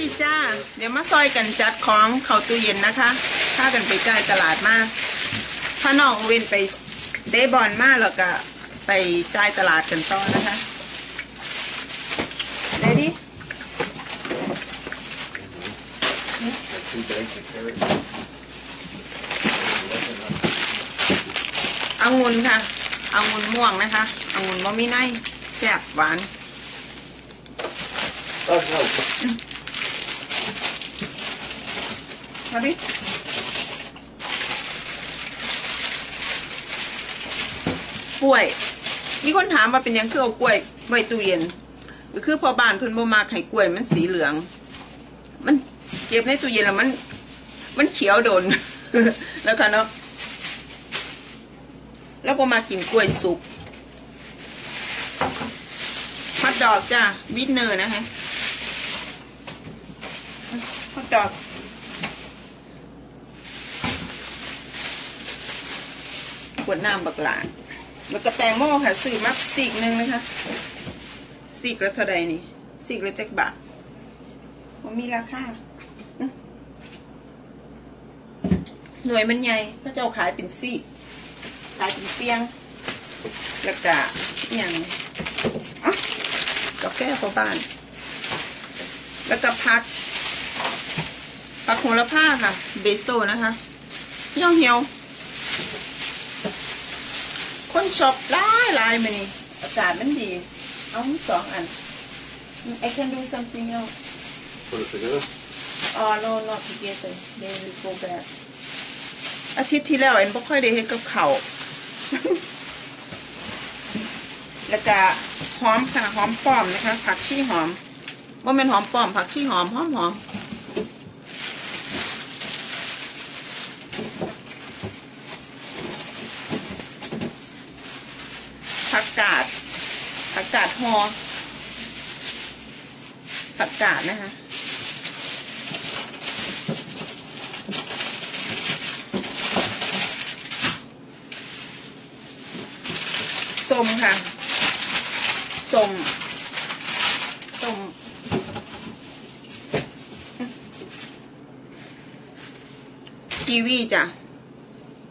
ดีจ้า เดี๋ยวมาซอยกันจัดของเข้าตู้เย็นนะคะถ้ากันไปจ่ายตลาดมาถ้าน้องเวนไปเดย์บอลมาแล้วก็ไปจ่ายตลาดกันต่อนะคะได้ดิ Two bags of carrots. องุ่นค่ะองุ่นม่วงนะคะองุ่นมะมีไนแซ่บหวาน Oh, no. าดิกล้วย มีคนถามว่าเป็นหยังคือเอากล้วยไว้ตู้เย็น ก็คือพอบ้านเพิ่นบ่มาไข่กล้วยมันสีเหลือง มันเก็บในตู้เย็นแล้วมัน มันเขียวโดน แล้วค่ะเนาะ แล้วพอมากินกล้วยสุกฮอทดอกจ้าวินเนอร์นะคะฮอทดอก วดน้ำบักหลาแล้วก็แตงโมค่ะซื้อมาสีกหนึ่งนะคะสีกละเท่าใดนี่สีกละจักบาทมันมีราคาหน่วยมันใหญ่พระเจ้าขายเป็นสีกขายเป็นเปียงแล้วก็อย่างอะกาแฟพอบ้าน แล้วก็พักผักโหระพาค่ะ เบโซนะคะเหี่ยวเหี่ยว คนชอบหลายหลายมานี่อากาศมันดี เอาสองอัน I can do something else Put it together. oh no not together they will go back อาทิตย์ที่แล้วเอ็นบ่ค่อยได้เฮ็ดกับเขาวแล้วก็หอมค่ะหอมป้อมนะคะ ผักชีหอมว่าเป็นหอมป้อมผักชีหอมหอมหอมผักกาดผักกาดห อ ผักกาดนะคะ ส้มค่ะ ส้ม ส้มกีวีจ้ะ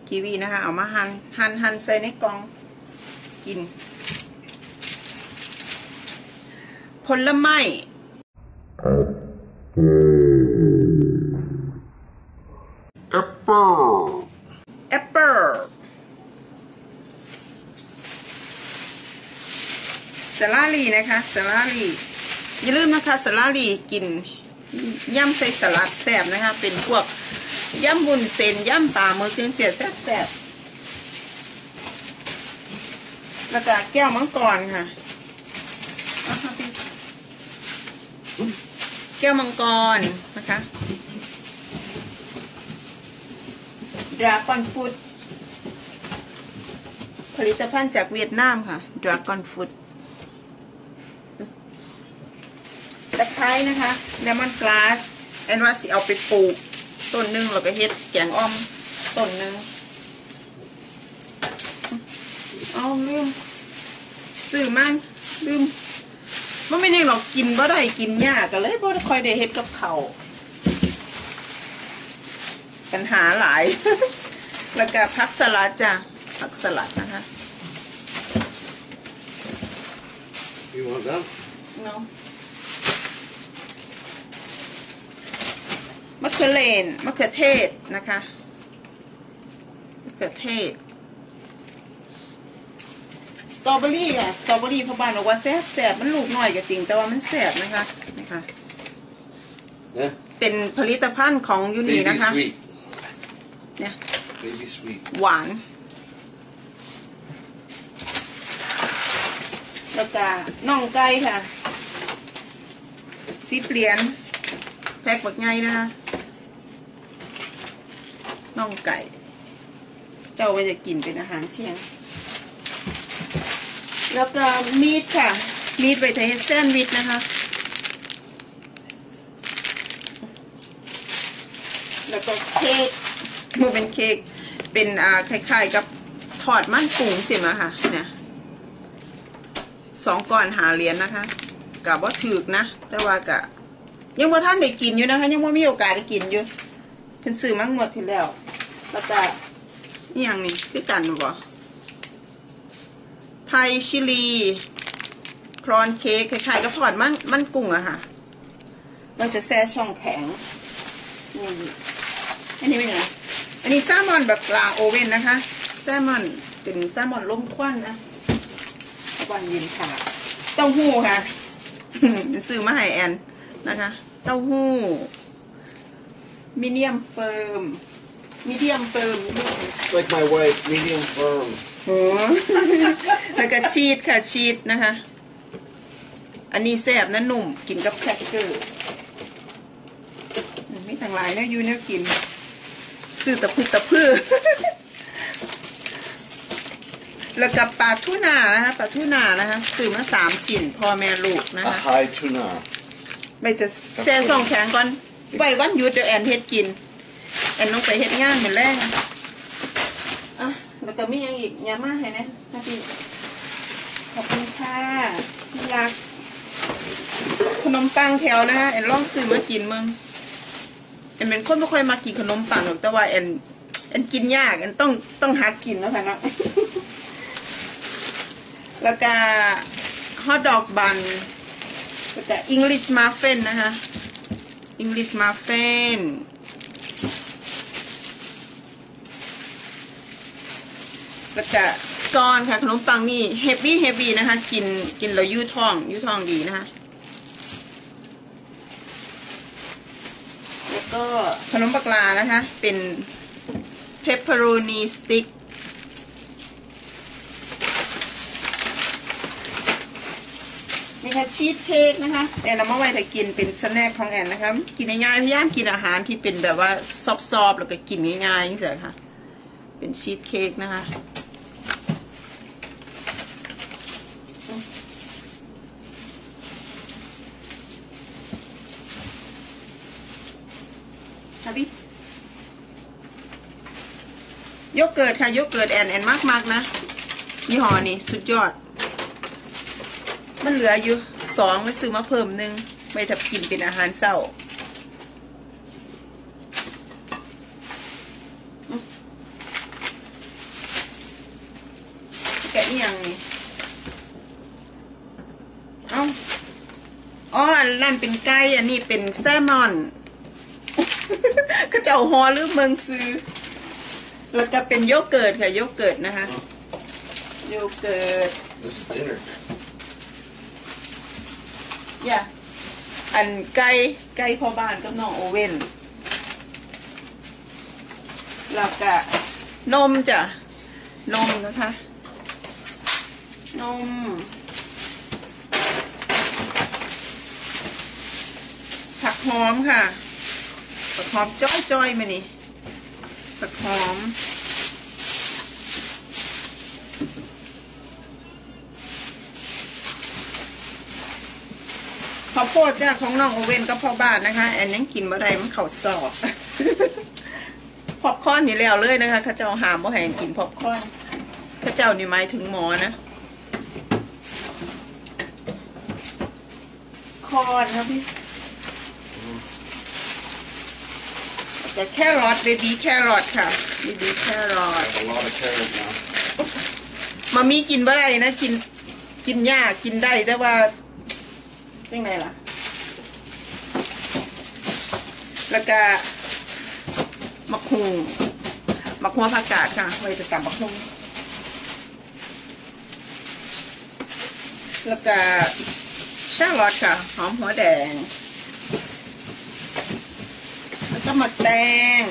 กีวีนะคะ เอามาหัน่นหั่นหั่นใส่ในกล่องกิน ผลไม้ Apple. แอปเปิลสลาลีนะคะสลาลีอย่าลืมนะคะสลาลีกินย่ำใส่สลัดแซ่บนะคะ เป็นพวกย่ำบุญเซนย่ำปลาหมึกเครื่องเสียแซ่บแซ่บแล้วก็แก้วมังกรค่ะเอาค่ะพี่ แก้วมังกรนะคะดราก้อนฟูดผลิตภัณฑ์จากเวียดนามค่ะดราก้อนฟูดตะไคร้นะคะเลมอนกลาสแอนว่าสิเอาไปปลูกต้นหนึ่งแล้วก็เฮ็ดแกงอ้อมต้นหนึ่งเอาลืมซื้อมั่งลืม มันไม่ยังหรอกกินบ่ได้กินยากก็เลยบ่ได้ค่อยได้เฮ็ดกับเขาวปัญหาหลาย แล้วก็ผักสลัดจ้ะผักสลัดนะคะ You want them? เนาะมะเขือเลนมะเขือเทศนะคะมะเขือเทศส ตรอเบอรี่ค่ะ สตรอเบอรี่พ่อบ้านบอกว่าแซ่บแซ่บมันลูกน้อยก็จริง แต่ว่ามันแซ่บนะคะนะคะ Yeah. เป็นผลิตภัณฑ์ของยูนี Baby นะคะ sweet. เนี่ย Baby sweet. หวาน แล้วก็น่องไก่ค่ะสิบเหรียญแพ็คบักไงนะคะน่องไก่ เจ้าไว้จะกินเป็นอาหารเที่ยง แล้วก็มีดค่ะ มีดไว้ทำให้แซนวิชนะคะ แล้วก็เค้กมันเป็นเค้กเป็นอ่าคล้ายๆกับทอดมันกุ้งสิมาค่ะเนี่ยสองก้อนหาเหรียญนะคะกับว่าถือกนะ แต่ว่ากะยังบ่าท่านได้กินอยู่นะคะ ยังบ่ามีโอกาสได้กินอยู่เพิ่นซื้อมาหมดทีแล้วแล้วก็อีหยังนี่คือกันบ่ ไทยชิลีพรอนเค้กคล้ายๆกับทอดมันมันกุ้งอะค่ะมันจะแช่ช่องแข็งนี่อันนี้เป็นไงอันนี้แซลมอนแบบปลาโอเว่นนะคะ แซลมอนเป็นแซลมอนล้มควันนะวันเย็นค่ะ เต้าหู้ค่ะซื้อมาให้แอนนะคะ เต้าหู้มีเดียมเฟิร์มมีเดียมเฟิร์ม Like my wife, medium firm. โอ้แล้วก็ชีสค่ะชีสนะคะ อันนี้แซ่บนะหนุ่มกินกับแครกเกอร์อืมมีต่างหลายเนี่ยอยู่เนี่ยกิน ซื้อตะพือตะพือแล้วกับปลาทูน่านะคะปลาทูน่านะคะซื้อมาสามชิ้นพ่อแม่ลูกนะ A คะ high tuna. ไปจะแซ่ซองแข็งก่อนไว้วันหยุดเดี๋ยวแอนเฮ็ดกิน แอนต้องไปเฮ็ดงานเป็นแรกอะอะ แล้วก็มีอย่างอีกยามาให้นะนะพี่ขอบคุณค่ะที่รัก ขนมปังแถวนะคะแอนลองซื้อมากินมึงแอนเป็นคนไม่ค่อยมากินขนมปังหรอกแต่ว่าแอนแอนกินยากแอนต้องต้องหัดกินแล้วค่ะเนาะแล้วก็ฮอทดอกบันแล้วก็ English muffin นะคะ English muffin แล้วก็สกอนค่ะขนมปังนี่ heavy heavy นะคะ กินกินแล้วยู่ท้องยู่ท้องดีนะคะแล้วก็ขนมปักลานะคะ เป็น pepperoni stick นี่ค่ะชีสเค้กนะคะแอนเอามาไว้ถ้ากินเป็นสแน็คของแอนนะคะกินง่ายๆพยายามกินอาหารที่เป็นแบบว่าซอบๆแล้วก็กินง่ายๆนี่เถอะค่ะ เป็นชีสเค้กนะคะ ฮับบี้โยเกิร์ตค่ะโยเกิร์ตแอนแอนมากมากนะยี่ห้อนี่สุดยอด มันเหลืออยู่สองไปซื้อมาเพิ่มหนึ่งไปทับกินเป็นอาหารเศร้าอืมแกะนี่ยังนี่ เอ้าอ๋ออันนั่นเป็นไก่อันนี้เป็นแซลมอนก็จะเอาฮอหรือเมืองซื้อ แล้วก็เป็นโยเกิร์ตค่ะโยเกิร์ตนะคะ โยเกิร์ต This is dinner. อย่าอันไก่ไก่พ่อบ้านกับน้องโอเว่นแล้วก็นมจ้ะ นมนะคะ นม ผัก หอมค่ะ ผักหอมจ้อยๆมานี่ผักหอมข้าวโพดจ้าของน้องโอเว่นก็พ่อบ้านนะคะ แอนยังกินบ่ได้มันเข่าสอบพอบคอนนี่แล้วเลยนะคะข้าเจ้าหามบ่แหงกินพอบคอนข้าเจ้านี่หมายถึงหมอนะคอนครับพี่ แต่แครอทเบบี้แครอทค่ะเบบี้แครอท I have a lot of carrot now. มามีกินบ่ได้นะกินกินยากกินได้แต่ว่าจังไงล่ะ แล้วก็มะคุงมะคุงผักกาดค่ะไว้จะกับมะคุงแล้วก็ชาลอตค่ะ หอมหัวแดงแล้ว ก็หมักแตง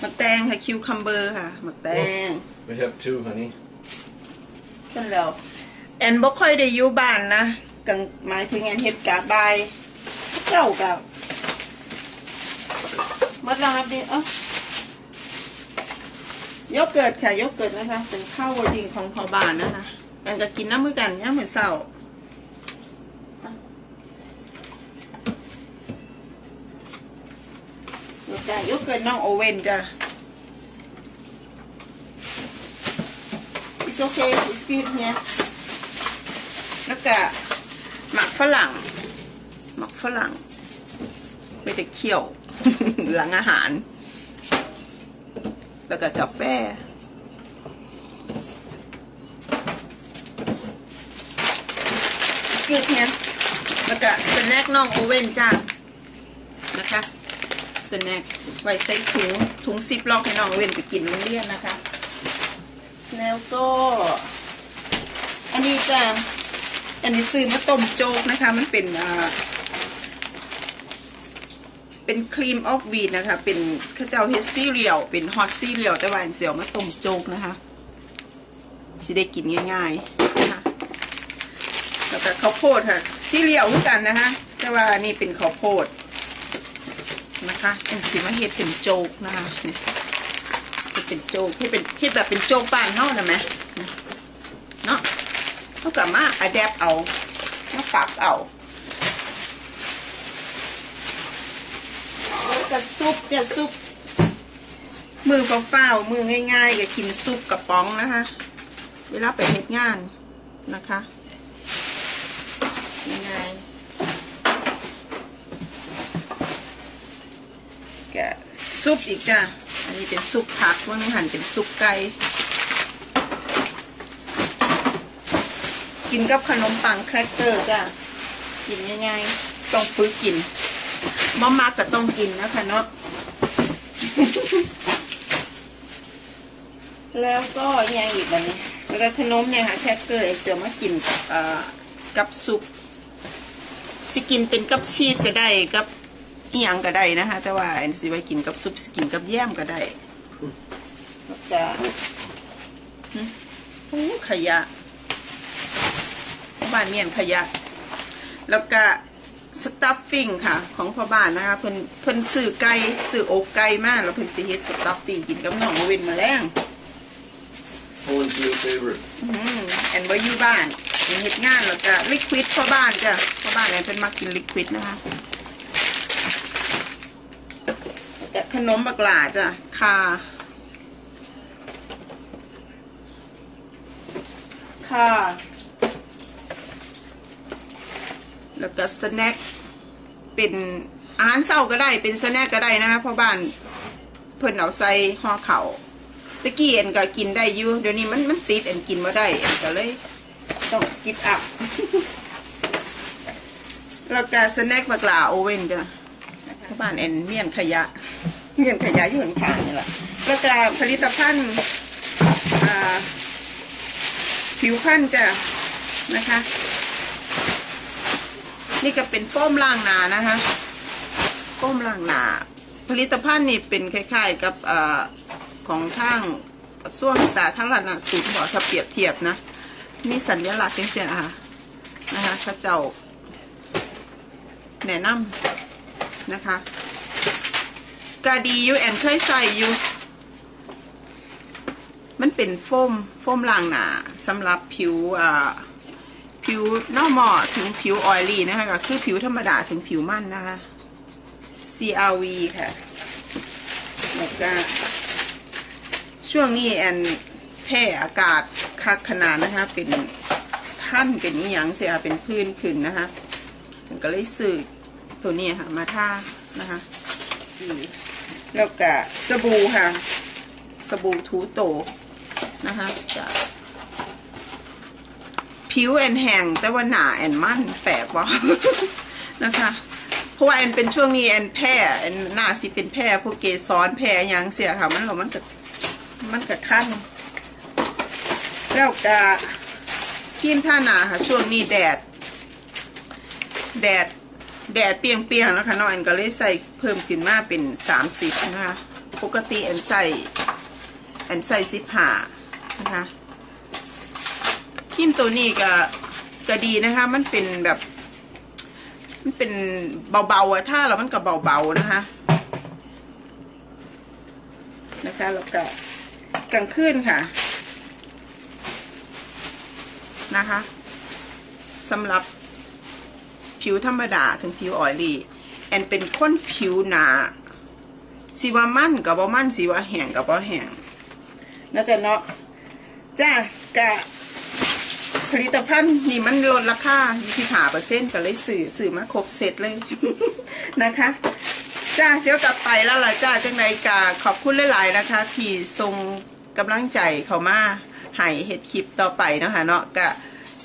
หมักแตงค่ะคิวคัมเบอร์ค่ะหมักแตง We have two, honey. กันแล้วแอนบ่ค่อยได้อยู่บ้านนะกังหมายถึงแอนเฮ็ดกาบายเจ้ากับมดแล้วครับดิเอ้ายกเกิดค่ะยกเกิดนะคะเป็นข้าววอดิงของพอบ้านนะคะแอนก็กินน้ำมือกันย่ามมือเศร้าอะแล้ว จ้ะยกเกิดน้องโอเว่นจ้ะ It's okay it's good here แล้วก็หมักฝรั่ง หมักฝรั่งไม่ได้เคี่ยว หลังอาหาร แล้วก็กาแฟเกลือเนี่ยแล้วก็สแน็คน้องโอเว่นจ้านะคะ สแน็คไว้ใส่ถุงถุงซิปล็อกให้น้องเว่นไปกินโรงเรียนนะคะ แล้วก็ อันนี้จะอันนี้ซื้อมาต้มโจ๊กนะคะ มันเป็นอ่าเป็นครีมออฟวีดนะคะ เป็นข้าวเจ้าเฮดซีเรียลเป็นฮอตซี่เรียลแต่ว่าอันเสียวมาต้มโจ๊กนะคะจะได้กินง่ายๆนะคะแล้วก็ข้าวโพดค่ะซีเรียลเหมือนกันนะคะ แต่ว่านี่เป็นข้าวโพด นะคะเป็นสีมะเฮ็ดเป็นโจกนะคะเนี่ยเป็นโจกที่เป็นเฮ็ดแบบเป็นโจกบ้านเนานะแม่เนาะเขากลับมาอะแดปเอามาปรับเอาแล้วก็ซุปจะซุปมือเปล่าๆมือง่ายๆก็กินซุปกระป๋องนะคะ เวลาไปเฮ็ดงานนะคะง่ายๆก็ ซุปอีกจ้ะ อันนี้เป็นซุปผักว่านึงหั่นเป็นซุปไก่ กินกับขนมปังแครกเกอร์จ้ะ กินง่ายๆ ต้องฟื้นกินมะมากก็ต้องกินนะคะเนาะ แล้วก็ยังอีกแบบนี้ แล้วก็ขนมเนี่ยค่ะแครกเกอร์เสือมากินกับกับซุป สิกินเป็นกับชีสก็ได้กับ อีหยังก็ได้นะคะ แต่ว่าอันสิไว้กินกับซุปสิกินกับแยมก็ได้แล้วก็หึโอ้ขยะบ้านเมียนขยะ แล้วก็สตัฟฟิ้งค่ะ ของพ่อบ้านนะคะเพิ่นเพิ่นซื้อไก่ซื้ออกไก่มาแล้วเพิ่นสิเฮ็ดสตัฟฟิ้งกินกับน้องมาเว้นมาแรง Owen's new favorite. อืมแอนว่าอยู่บ้านยังเฮ็ดงานแล้วก็ลิควิดพ่อบ้านจ้ะพ่อบ้านแอนเป็นมากินลิควิดนะคะแต่ ขนมบักหลาจ้ะคาคาแล้วก็สแน็คเป็นอาหารเช้าก็ได้เป็นสแน็คก็ได้นะคะพ่อบ้านเพิ่นเอาใส่ห่อเขาวตะกี้เอ็นก็กินได้อยู่เดี๋ยวนี้มันมันติดเอ็นกินมาได้เอ็นก็เลยต้องกิบอัพแล้วก็สแน็คบักหลาโอเว่นจ้ะที่บ้านเอ็นเมี่ยนขยะ เมี่ยนขยะอยู่ข้างๆนี่แหละแล้วก็ผลิตภัณฑ์ผิวพรรณจ้ะนะคะ นี่ก็เป็นโฟมล้างหนานะคะโฟมล้างหนา ผลิตภัณฑ์นี่เป็นคล้าย ๆ กับอของทางกระทรวงสาธารณสุขบอกถ้าเปรียบเทียบนะ มีสัญลักษณ์เป็นเสียค่ะนะคะข้าเจ้าแนะนำนะคะ กาดีอยู่แอนเคยใส่อยู่ มันเป็นโฟมโฟมล้างหนาสำหรับผิวอ่าผิวนอกหมอถึงผิวออยลี่นะคะก็คือผิวธรรมดาถึงผิวมันนะคะ CRV ค่ะแล้วก็ช่วงนี้แอนแพ้อากาศคักขนาดนะคะ เป็นขั้นเป็นอีหยังเสียเป็นพื้นขึ้นนะคะก็เลยซื้อตัวนี้ค่ะ มาท่านะคะ แล้วก็สบู่ค่ะ สบู่ทูโตนะคะจะผิวแอนแห้งแต่ว่าหนาแอนมั่นแปลกวะนะคะเพราะว่าแอนเป็นช่วงนี้แอนแพ้แอนหน้าสิเป็นแพ้พวกเกสรแพ้ยังเสียค่ะ มันเรามันก็มันกระขั้นแล้วก็ทีมท่าหนาค่ะ ช่วงนี้แดด แดด แดดเปียงๆนะคะน้องแอนก็เลยใส่เพิ่มขึ้นมาเป็นสามสิบนะคะ ปกติแอนใส่แอนใส่สิบห้านะคะครีมตัวนี้ก็ก็ดีนะคะ มันเป็นแบบ มันเป็นเบาๆอะถ้าเรามันก็เบาๆนะคะ นะคะแล้วก็กลางคืนค่ะ นะคะสำหรับ ผิวธรรมดาถึงผิวออยลี่แอนเป็นคนผิวหนาสีว่ามั่นกับว่ามั่นสีว่าแห้งกับว่าแห้งน่าจะเนาะจ้ากะผลิตภัณฑ์นี่มันลดราคา25เปอร์เซ็นต์ก็เลยสื่อสื่อมาครบเสร็จเลยนะคะจ้าเดี๋ยวกลับไปแล้วล่ะจ้าจังใดกาขอบคุณหลาย ๆ นะคะ ที่ทรงกำลังใจเขามาให้เฮ็ดคลิปต่อไปนะคะเนาะก็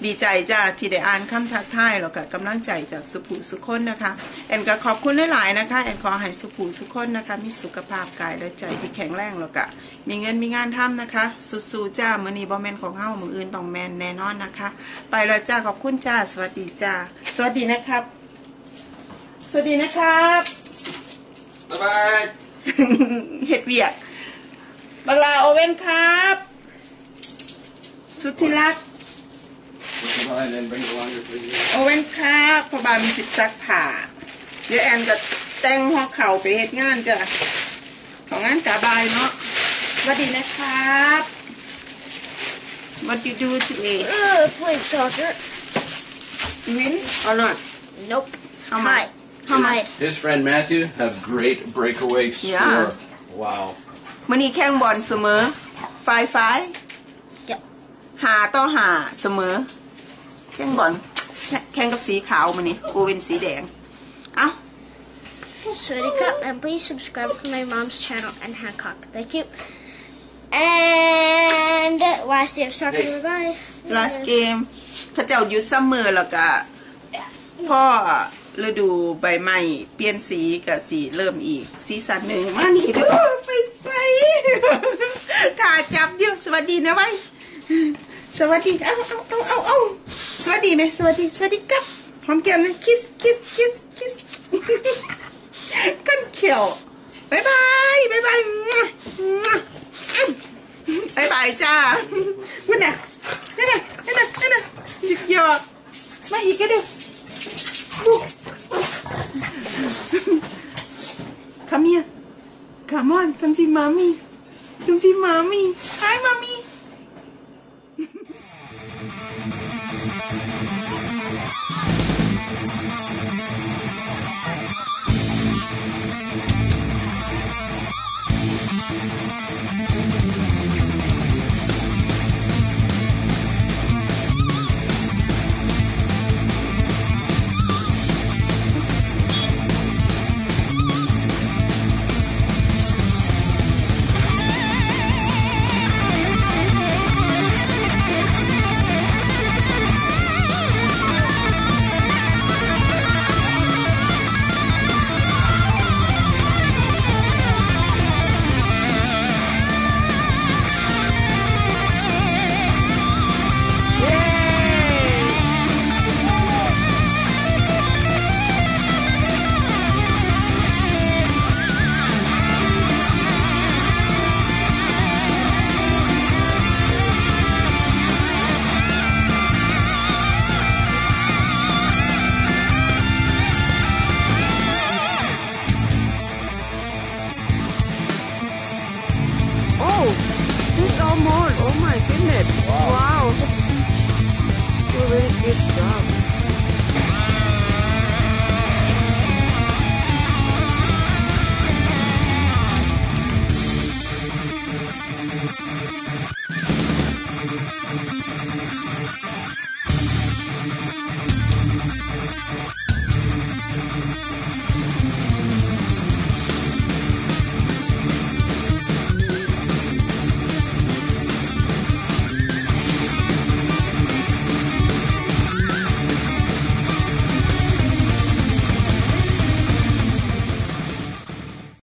ดีใจจ้าที่ได้อ่านคำทักทายแล้วก็กำลังใจจากสุภูสุคนนะคะ แอนก็ขอบคุณหลายๆนะคะ แอนขอให้สุภูสุคนนะคะ มีสุขภาพกายและใจที่แข็งแรงแล้วก็มีเงินมีงานทำนะคะสู้ๆจ้ามื้อนี้บ่แม่นของเฮามื้ออื่นต้องแม่นแน่นอนนะคะ ไปแล้วจ้าขอบคุณจ้าสวัสดีจ้าสวัสดีนะครับ สวัสดีนะครับ Bye bye. เห็ดเวียกบังลาโอเว่นครับ สุดที่รัก Bye, then bring the laundry for you. โอเว่นครับพอบานมีสิบซักผ่า เดี๋ยวแอนจะแต่งหัวเข่าไปเฮ็ดงานจ้ะ ของงานกาบายเนาะสวัสดีนะครับ What you do today Uh, played soccer. win or not Nope. How Tie. much? How much? His friend Matthew have great breakaway score. Yeah. Wow. มื่อนี้แข่งบอลเสมอ ไฟไฟ Yep. หาต่อหาเสมอ แข่งบอลแข่แข่งกับสีขาวมื่อนี้กูเป็นสีแดง เอ้า Sweetie Cup, and please subscribe to my mom's channel and Hancock. Thank you. And last day of soccer. Hey. Bye. last game เขาเจ้าหยุดซัมเมอร์แล้วก็พ่อฤดูใบไม้เปลี่ยนสีกับสีเริ่มอีก สีสันหนึ่งมานี่เด้อไปใส่ถ่าจับอยู่สวัสดีนะไว้ย สวัสดีเอาเอาเอาเอาเอาสวัสดีไหมสวัสดี สวัสดีครับหอมแก้มนะคิสคิสคิสคิสกันเขียวบายบายบายบายบายบายจ้าคุณน่ะนั่นน่ะนั่นน่ะนั่นน่ะหยิกหยอกมาอีกก็เดี๋ยว Come here. Come on, come see mommy. Come see mommy. Hi, mommy.